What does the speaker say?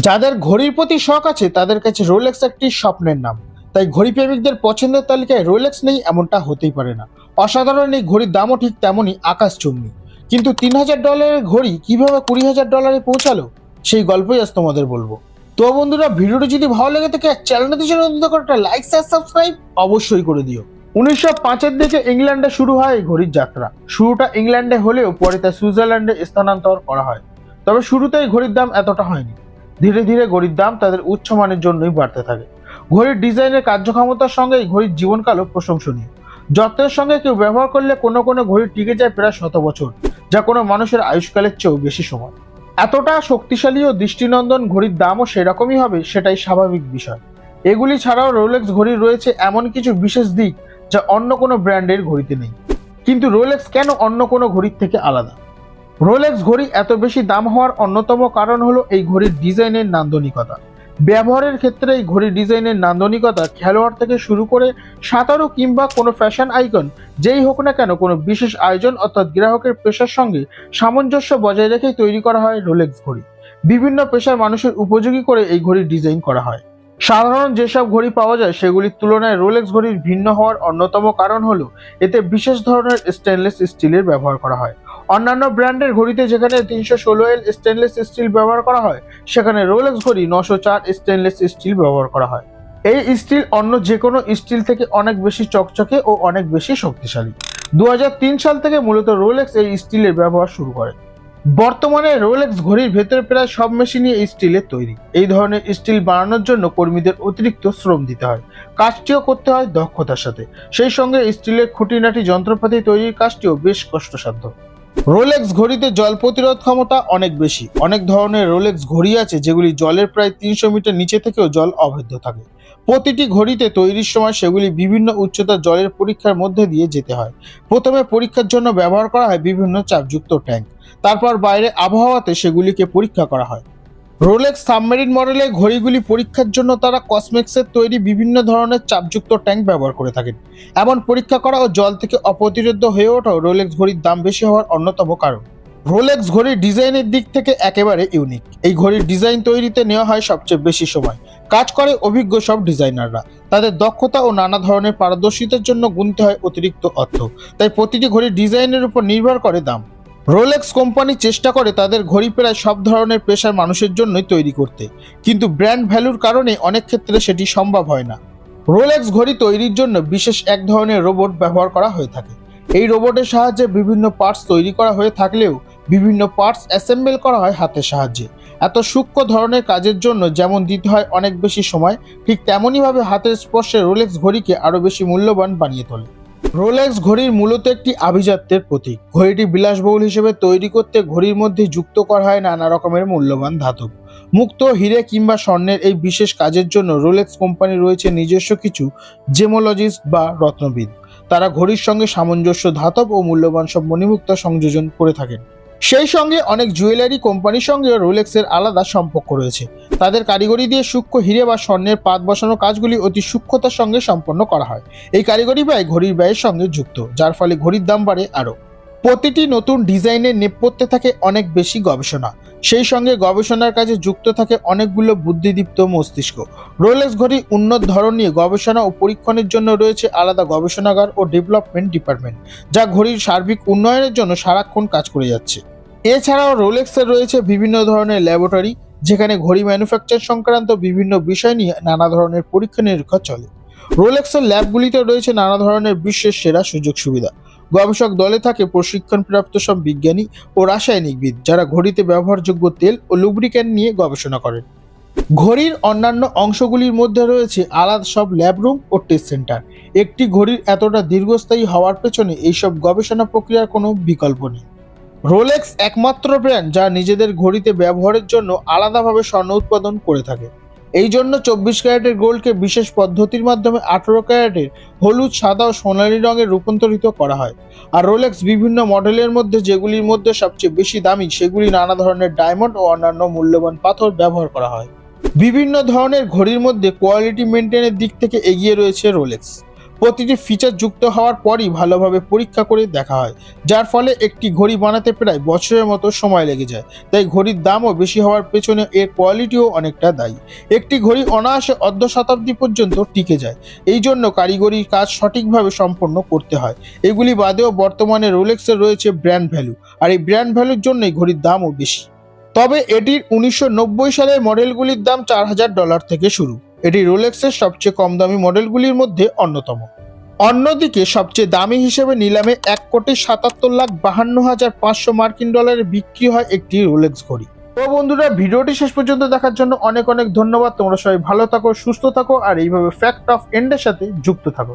যাদের ঘড়ির প্রতি শখ আছে, তাদের কাছে রোলেক্স একটি স্বপ্নের নাম। তাই ঘড়ি প্রেমিকদের পছন্দের তালিকায় রোলেক্স নেই এমনটা হতেই পারে না। অসাধারণ এই ঘড়ির দামও ঠিক তেমনই আকাশচুম্বী কিন্তু তিন হাজার ডলারের ঘড়ি কীভাবে কুড়ি হাজার ডলারে পৌঁছালো, সেই গল্পই আজ তোমাদের বলব। তো বন্ধুরা, ভিডিওটি যদি ভালো লেগে থাকে চ্যানেলটি জন্য করে একটা লাইক শেয়ার সাবস্ক্রাইব অবশ্যই করে দিও। উনিশশো পাঁচের দিকে ইংল্যান্ডে শুরু হয় এই ঘড়ির যাত্রা। শুরুটা ইংল্যান্ডে হলেও পরে তা সুইজারল্যান্ডে স্থানান্তর করা হয়। তবে শুরুতে এই ঘড়ির দাম এতটা হয়নি। ধীরে ধীরে ঘড়ির দাম তাদের উচ্চ মানের জন্যই বাড়তে থাকে। ঘড়ির ডিজাইনের কার্যক্ষমতার সঙ্গে এই ঘড়ির জীবনকালও প্রশংসনীয়। যত্নের সঙ্গে কেউ ব্যবহার করলে কোনো কোনো ঘড়ি টিকে যায় প্রায় শত বছর, যা কোনো মানুষের আয়ুষ্কালের চেয়েও বেশি সময়। এতটা শক্তিশালী ও দৃষ্টিনন্দন ঘড়ির দামও সেরকমই হবে সেটাই স্বাভাবিক বিষয়। এগুলি ছাড়াও রোলেক্স ঘড়ির রয়েছে এমন কিছু বিশেষ দিক যা অন্য কোনো ব্র্যান্ডের ঘড়িতে নেই। কিন্তু রোলেক্স কেন অন্য কোনো ঘড়ির থেকে আলাদা? রোলেক্স ঘড়ি এত বেশি দাম হওয়ার অন্যতম কারণ হলো এই ঘড়ির ডিজাইনের নান্দনিকতা। ব্যবহারের ক্ষেত্রে এই ঘড়ির ডিজাইনের নান্দনিকতা খেলোয়াড় থেকে শুরু করে সাঁতারু কিংবা কোনো ফ্যাশন আইকন যেই হোক না কেন কোনো বিশেষ আয়োজন অর্থাৎ গ্রাহকের পেশার সঙ্গে সামঞ্জস্য বজায় রেখেই তৈরি করা হয় রোলেক্স ঘড়ি। বিভিন্ন পেশার মানুষের উপযোগী করে এই ঘড়ির ডিজাইন করা হয়। সাধারণ যেসব ঘড়ি পাওয়া যায়, সেগুলির তুলনায় রোলেক্স ঘড়ির ভিন্ন হওয়ার অন্যতম কারণ হলো এতে বিশেষ ধরনের স্টেনলেস স্টিলের ব্যবহার করা হয়। অন্যান্য ব্র্যান্ডের ঘড়িতে যেখানে তিনশো ষোলো এল স্টেনলেস স্টিল ব্যবহার করা হয়, সেখানে রোলেক্স ঘড়ি নশো চার স্টেনলেস স্টিল ব্যবহার করা হয়। এই স্টিল অন্য যে কোনো স্টিল থেকে অনেক বেশি চকচকে ও অনেক বেশি শক্তিশালী। দুই হাজার তিন সাল থেকে মূলত রোলেক্স এই স্টিলের ব্যবহার শুরু করে। বর্তমানে রোলেক্স ঘড়ির ভেতরে প্রায় সব মেশিনই এই স্টিলের তৈরি। এই ধরনের স্টিল বানানোর জন্য কর্মীদের অতিরিক্ত শ্রম দিতে হয়। কাজটিও করতে হয় দক্ষতার সাথে। সেই সঙ্গে স্টিলের খুঁটিনাটি যন্ত্রপাতি তৈরির কাজটিও বেশ কষ্টসাধ্য। রোলেক্স ঘড়িতে জল প্রতিরোধ ক্ষমতা অনেক বেশি। অনেক ধরনের রোলেক্স ঘড়ি আছে যেগুলি জলের প্রায় তিনশো মিটার নিচে থেকেও জল অবৈধ থাকে। প্রতিটি ঘড়িতে তৈরির সময় সেগুলি বিভিন্ন উচ্চতার জলের পরীক্ষার মধ্যে দিয়ে যেতে হয়। প্রথমে পরীক্ষার জন্য ব্যবহার করা হয় বিভিন্ন চাপযুক্ত ট্যাঙ্ক। তারপর বাইরে আবহাওয়াতে সেগুলিকে পরীক্ষা করা হয়। রোলেক্স সাবমেরিন মডেলের ঘড়িগুলি পরীক্ষার জন্য তারা কসমেক্সের তৈরি বিভিন্ন ধরনের চাপযুক্ত ট্যাঙ্ক ব্যবহার করে থাকেন। এমন পরীক্ষা করা ও জল থেকে অপ্রতিরোধ হয়ে ওঠাও রোলেক্স ঘড়ির দাম বেশি হওয়ার অন্যতম কারণ। রোলেক্স ঘড়ির ডিজাইনের দিক থেকে একেবারে ইউনিক এই ঘড়ির ডিজাইন তৈরিতে নেওয়া হয় সবচেয়ে বেশি সময়। কাজ করে অভিজ্ঞ সব ডিজাইনাররা। তাদের দক্ষতা ও নানা ধরনের পারদর্শিতার জন্য গুনতে হয় অতিরিক্ত অর্থ। তাই প্রতিটি ঘড়ির ডিজাইনের উপর নির্ভর করে দাম। রোলেক্স কোম্পানি চেষ্টা করে তাদের ঘড়ি প্রায় সব ধরনের পেশার মানুষের জন্যই তৈরি করতে। কিন্তু ব্র্যান্ড ভ্যালুর কারণে অনেক ক্ষেত্রে সেটি সম্ভব হয় না। রোলেক্স ঘড়ি তৈরির জন্য বিশেষ এক ধরনের রোবট ব্যবহার করা হয়ে থাকে। এই রোবটের সাহায্যে বিভিন্ন পার্টস তৈরি করা হয়ে থাকলেও বিভিন্ন পার্টস অ্যাসেম্বল করা হয় হাতের সাহায্যে। এত সূক্ষ্ম ধরনের কাজের জন্য যেমন দিতে হয় অনেক বেশি সময়, ঠিক তেমনইভাবে হাতের স্পর্শে রোলেক্স ঘড়িকে আরও বেশি মূল্যবান বানিয়ে তোলে। রোলেক্স ঘড়ির মূলত একটি আভিজাত্যের প্রতীক। ঘড়িটি বিলাসবহুল হিসেবে তৈরি করতে ঘড়ির মধ্যে যুক্ত করা হয় নানা রকমের মূল্যবান ধাতব। মুক্ত, হিরে কিংবা স্বর্ণের এই বিশেষ কাজের জন্য রোলেক্স কোম্পানি রয়েছে নিজস্ব কিছু জেমোলজিস্ট বা রত্নবিদ। তারা ঘড়ির সঙ্গে সামঞ্জস্য ধাতব ও মূল্যবান সব মণিমুক্তা সংযোজন করে থাকেন। সেই সঙ্গে অনেক জুয়েলারি কোম্পানির সঙ্গে রোলেক্সের আলাদা সম্পর্ক রয়েছে। তাদের কারিগরি দিয়ে সূক্ষ্ম হিরে বা স্বর্ণের পাত বসানো কাজগুলি অতি সূক্ষ্মতার সঙ্গে সম্পন্ন করা হয়। এই কারিগরি ব্যয় ঘড়ির ব্যয়ের সঙ্গে যুক্ত, যার ফলে ঘড়ির দাম বাড়ে আরও। প্রতিটি নতুন ডিজাইনের নেপথ্যে থাকে অনেক বেশি গবেষণা। সেই সঙ্গে গবেষণার কাজে যুক্ত থাকে অনেকগুলো বুদ্ধিদীপ্ত মস্তিষ্ক। রোলেক্স ঘড়ি উন্নত ধরন নিয়ে গবেষণা ও পরীক্ষণের জন্য রয়েছে আলাদা গবেষণাগার ও ডেভেলপমেন্ট ডিপার্টমেন্ট, যা ঘড়ির সার্বিক উন্নয়নের জন্য সারাক্ষণ কাজ করে যাচ্ছে। এছাড়াও রোলেক্সের রয়েছে বিভিন্ন ধরনের ল্যাবরেটরি, যেখানে ঘড়ি ম্যানুফ্যাকচার সংক্রান্ত বিভিন্ন বিষয় নিয়ে নানা ধরনের পরীক্ষা নিরীক্ষা চলে। রোলেক্সের ল্যাবগুলিতে রয়েছে নানা ধরনের বিশ্বের সেরা সুযোগ সুবিধা। গবেষক দলে থাকে প্রশিক্ষণপ্রাপ্ত সব বিজ্ঞানী ও রাসায়নিকবিদ যারা ঘড়িতে ব্যবহারযোগ্য তেল ও লুব্রিক্যান্ট নিয়ে গবেষণা করেন। ঘড়ির অন্যান্য অংশগুলির মধ্যে রয়েছে আলাদা সব ল্যাবরুম ও টেস্ট সেন্টার একটি ঘড়ির এতটা দীর্ঘস্থায়ী হওয়ার পেছনে এইসব গবেষণা প্রক্রিয়ার কোনো বিকল্প নেই। রোলেক্স একমাত্র ব্র্যান্ড যা নিজেদের ঘড়িতে ব্যবহারের জন্য আলাদাভাবে স্বর্ণ উৎপাদন করে থাকে। এই জন্য চব্বিশ ক্যারেটের গোল্ডকে বিশেষ পদ্ধতির মাধ্যমে আঠেরো ক্যারেটের হলুদ, সাদা ও সোনালী রঙে রূপান্তরিত করা হয়। আর রোলেক্স বিভিন্ন মডেলের মধ্যে যেগুলির মধ্যে সবচেয়ে বেশি দামি, সেগুলি নানা ধরনের ডায়মন্ড ও অন্যান্য মূল্যবান পাথর ব্যবহার করা হয়। বিভিন্ন ধরনের ঘড়ির মধ্যে কোয়ালিটি মেনটেনের দিক থেকে এগিয়ে রয়েছে রোলেক্স প্রতিটি ফিচার যুক্ত হওয়ার পরই ভালোভাবে পরীক্ষা করে দেখা হয়, যার ফলে একটি ঘড়ি বানাতে প্রায় বছরের মতো সময় লেগে যায়। তাই ঘড়ির দামও বেশি হওয়ার পেছনে এর কোয়ালিটিও অনেকটা দায়ী। একটি ঘড়ি অনায়াসে অর্ধ শতাব্দী পর্যন্ত টিকে যায়, এই জন্য কারিগরি কাজ সঠিকভাবে সম্পন্ন করতে হয়। এগুলি বাদেও বর্তমানে রোলেক্সের রয়েছে ব্র্যান্ড ভ্যালু আর এই ব্র্যান্ড ভ্যালুর জন্যই ঘড়ির দামও বেশি। তবে এটির উনিশশো নব্বই সালের মডেলগুলির দাম চার হাজার ডলার থেকে শুরু। এটি রোলেক্সের সবচেয়ে কম দামি মডেলগুলির মধ্যে অন্যতম। অন্যদিকে সবচেয়ে দামি হিসেবে নিলামে এক কোটি সাতাত্তর লাখ বাহান্ন হাজার পাঁচশো মার্কিন ডলারে বিক্রি হয় একটি রোলেক্স ঘড়ি। তো বন্ধুরা, ভিডিওটি শেষ পর্যন্ত দেখার জন্য অনেক অনেক ধন্যবাদ। তোমরা সবাই ভালো থাকো, সুস্থ থাকো, আর এইভাবে ফ্যাক্ট অফ এন্ডের সাথে যুক্ত থাকো।